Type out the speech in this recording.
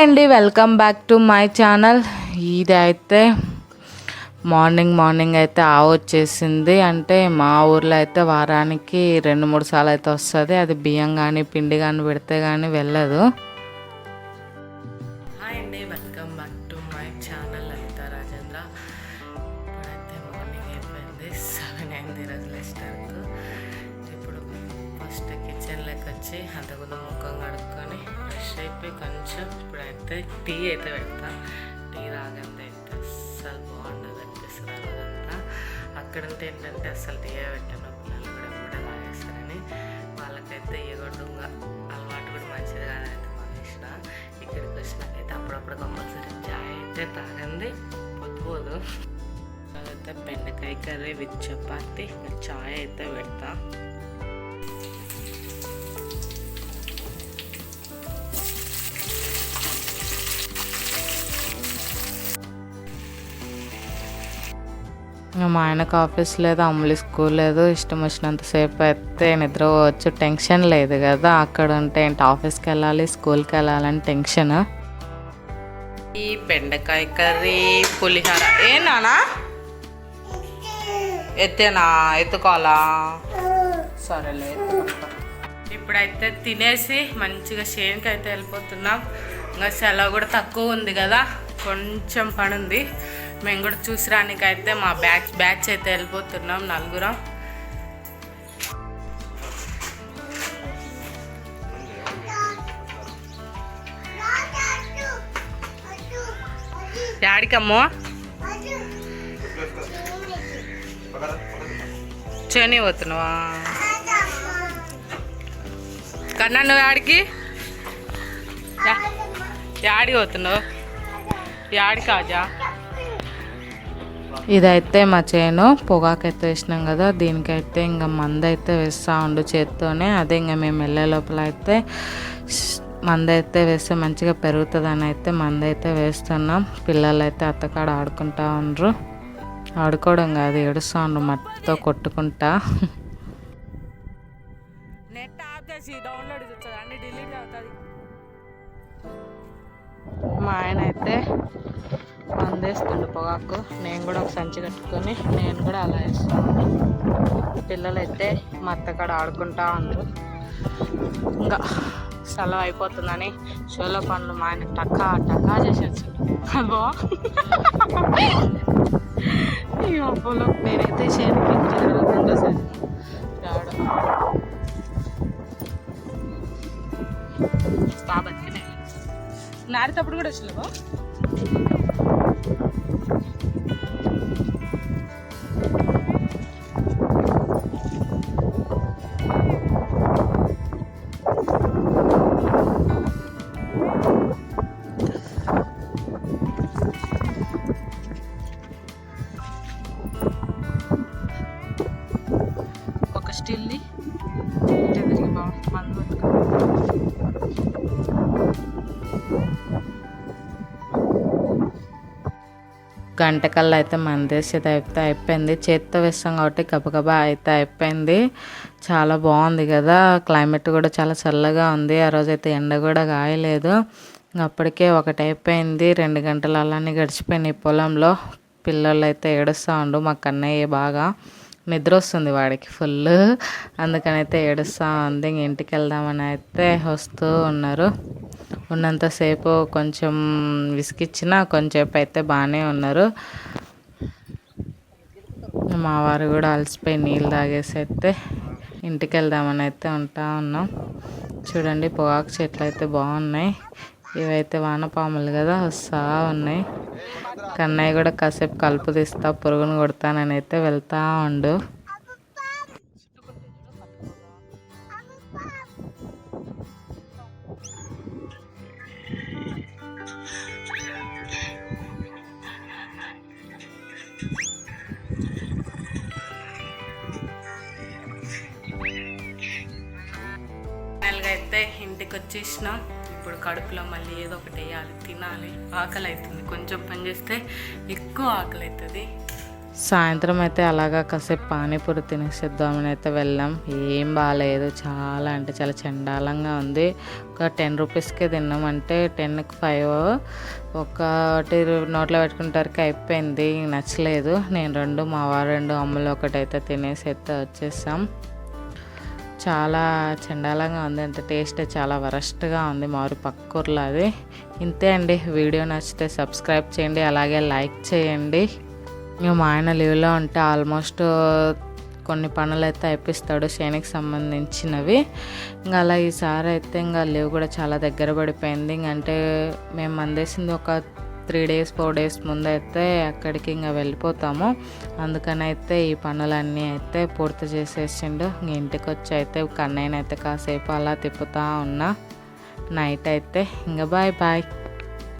Hi అండి welcome back to my channel. ఇది morning morning అయితే ఆవు వచ్చేసింది. అంటే మా ఊర్లో అయితే వారానికి రెండు మూడు సార్లు అయితే వస్తుంది. అది బియ్యం కానీ పిండి కానీ పెడితే కానీ వెళ్ళదు. హాయ్ అండి welcome back to my channel. Lalitha Rajendra. ఇప్పుడైతే మార్నింగ్ అయిపోయింది. సెవెన్ అయింది ఈరోజు లెస్టర్కు. ఇప్పుడు ఫస్ట్ కిచెన్లోకి వచ్చి అంతకుముందు ముఖం కడుక్కొని ఫ్రెష్ అయిపోయి కొంచెం ఇప్పుడైతే టీ అయితే పెడతా. టీ తాగంది అయితే అస్సలు బాగుండదు అనిపిస్తుంది ఆ అక్కడంటే ఏంటంటే అస్సలు టీ పెట్టాను. పిల్లలు కూడా కూడా తాగేస్తారని వాళ్ళకైతే ఇవ్వకుండా అలవాటు కూడా మంచిది కాదైతే మానేసిన ఇక్కడికి వచ్చినాకైతే అప్పుడప్పుడు కంపల్సరీ చాయ్ అయితే తాగంది పొద్దు పోదు. బెండకాయ కర్రీ విత్ చపాతి. చాయ్ అయితే పెడతా. మా ఆయనకు ఆఫీస్ లేదు అమ్ములు స్కూల్ లేదు ఇష్టం వచ్చినంతసేపు అయితే నిద్ర పోవచ్చు. టెన్షన్ లేదు కదా అక్కడ ఉంటే ఏంటి? ఆఫీస్కి వెళ్ళాలి స్కూల్కి వెళ్ళాలని టెన్షన్. ఈ బెండకాయ కర్రీ పులిహోర. ఏ నానా? ఎత్తేనా? ఎత్తుకోవాలా? సరేలే ఇప్పుడైతే తినేసి మంచిగా చేనుకి అయితే వెళ్ళిపోతున్నాం. ఇంకా సెలవు కూడా తక్కువ ఉంది కదా కొంచెం పని ఉంది మేము కూడా చూసిరానికైతే మా బ్యాచ్ బ్యాచ్ అయితే వెళ్ళిపోతున్నాం నలుగురం. డాడీకమ్మో చేని పోతున్నావా? కన్నా నువ్వు యాడికి? యాడికి పోతున్నావు? యాడి కాజా ఇదైతే మా చేను. పొగాకైతే వేసినాం కదా దీనికైతే ఇంకా మంద అయితే వేస్తూ ఉండు చేత్తోనే. అదే ఇంకా మేము వెళ్ళే లోపల అయితే స్- మంద అయితే వేస్తే మంచిగా పెరుగుతుందని అయితే మంద అయితే వేస్తున్నాం. పిల్లలు అయితే అత్తకాడ ఆడుకుంటా ఉండ్రు. ఆడుకోవడం కాదు ఏడుస్తూ ఉండ్రు మట్టితో కొట్టుకుంటా. నెట్ ఆఫ్ చేసి డౌన్లోడ్ అన్ని డిలీట్ అవుతుంది. మా ఆయన అయితే అందేస్తుండు పొగాకు. నేను కూడా ఒక సంచి కట్టుకొని నేను కూడా అలా వేస్తాను పిల్లలైతే మా అత్తకాడ ఆడుకుంటా ఉన్నారు ఇంకా సెలవు అయిపోతుందని షోలో పనులు మా ఆయన టకా టకా చేసేసి అబ్బో. ఈ అబ్బోలో నేనైతే షేర్కి రెండోసారి రావడం బాగా నారితప్పుడు కూడా వచ్చలేవా గంట కల్లా అయితే మందేసేది అయితే అయిపోయింది. చేత్తో వేస్తాం కాబట్టి గబగబా అయితే అయిపోయింది. చాలా బాగుంది కదా. క్లైమేట్ కూడా చాలా చల్లగా ఉంది. ఆ రోజు అయితే ఎండ కూడా కాయలేదు. అప్పటికే ఒకటి అయిపోయింది. రెండు గంటలు అలానే గడిచిపోయినాయి పొలంలో. పిల్లలు అయితే ఏడుస్తూ ఉండు. మా కన్నయ్య బాగా నిద్ర వస్తుంది వాడికి ఫుల్. అందుకనైతే ఏడుస్తూ ఉంది. ఇంక ఇంటికి వెళ్దామని అయితే వస్తూ ఉన్నారు. ఉన్నంతసేపు కొంచెం విసిగిచ్చిన కొంచెంసేపు అయితే బాగానే ఉన్నారు. మా వారు కూడా అలసిపోయి నీళ్ళు తాగేసి అయితే ఇంటికి వెళ్దామని అయితే ఉంటా ఉన్నాం. చూడండి పొగాకు చెట్లు అయితే బాగున్నాయి. ఇవైతే వానపాములు కదా వస్తా ఉన్నాయి. కన్నయ్య కూడా కాసేపు కలుపు తీస్తా పురుగును కొడతానని అయితే వెళ్తా ఉండు. అయితే ఇంటికి వచ్చేసినాం ఇప్పుడు కడుపులో మళ్ళీ ఏదో ఒకటి వేయాలి తినాలి. ఆకలి అవుతుంది కొంచెం పని చేస్తే ఎక్కువ ఆకలి అవుతుంది సాయంత్రం అయితే అలాగా కాసేపు పానీపూరి తినేసేద్దామని అయితే వెళ్ళాం. ఏం బాగాలేదు చాలా అంటే చాలా చండాలంగా ఉంది. ఒక టెన్ రూపీస్కే తిన్నాం. అంటే టెన్కి ఫైవ్ ఒకటి నోట్లో పెట్టుకుంటారికి అయిపోయింది. నచ్చలేదు. నేను రెండు మా వారు రెండు అమ్మలు ఒకటైతే తినేసి అయితే వచ్చేసాం. చాలా చండాలంగా ఉంది. అంత టేస్ట్ చాలా వరస్ట్గా ఉంది. మారు పక్కూర్లో అది. ఇంతే అండి. వీడియో నచ్చితే సబ్స్క్రైబ్ చేయండి. అలాగే లైక్ చేయండి. ఇంకా మా ఆయన లీవ్లో ఉంటే ఆల్మోస్ట్ కొన్ని పనులు అయితే అయిపిస్తాడు శనికి సంబంధించినవి. ఇంకా అలా ఈసారి అయితే ఇంకా లీవ్ కూడా చాలా దగ్గర పడిపోయింది. ఇంకంటే మేము అందేసింది ఒక త్రీ డేస్ ఫోర్ డేస్ ముందైతే అక్కడికి ఇంకా వెళ్ళిపోతాము. అందుకని అయితే ఈ పనులన్నీ అయితే పూర్తి చేసేసిండు. ఇంక ఇంటికి వచ్చి అయితే కన్నయ్యనైతే కాసేపు అలా తిప్పుతా ఉన్నా. నైట్ అయితే ఇంకా బాయ్ బాయ్.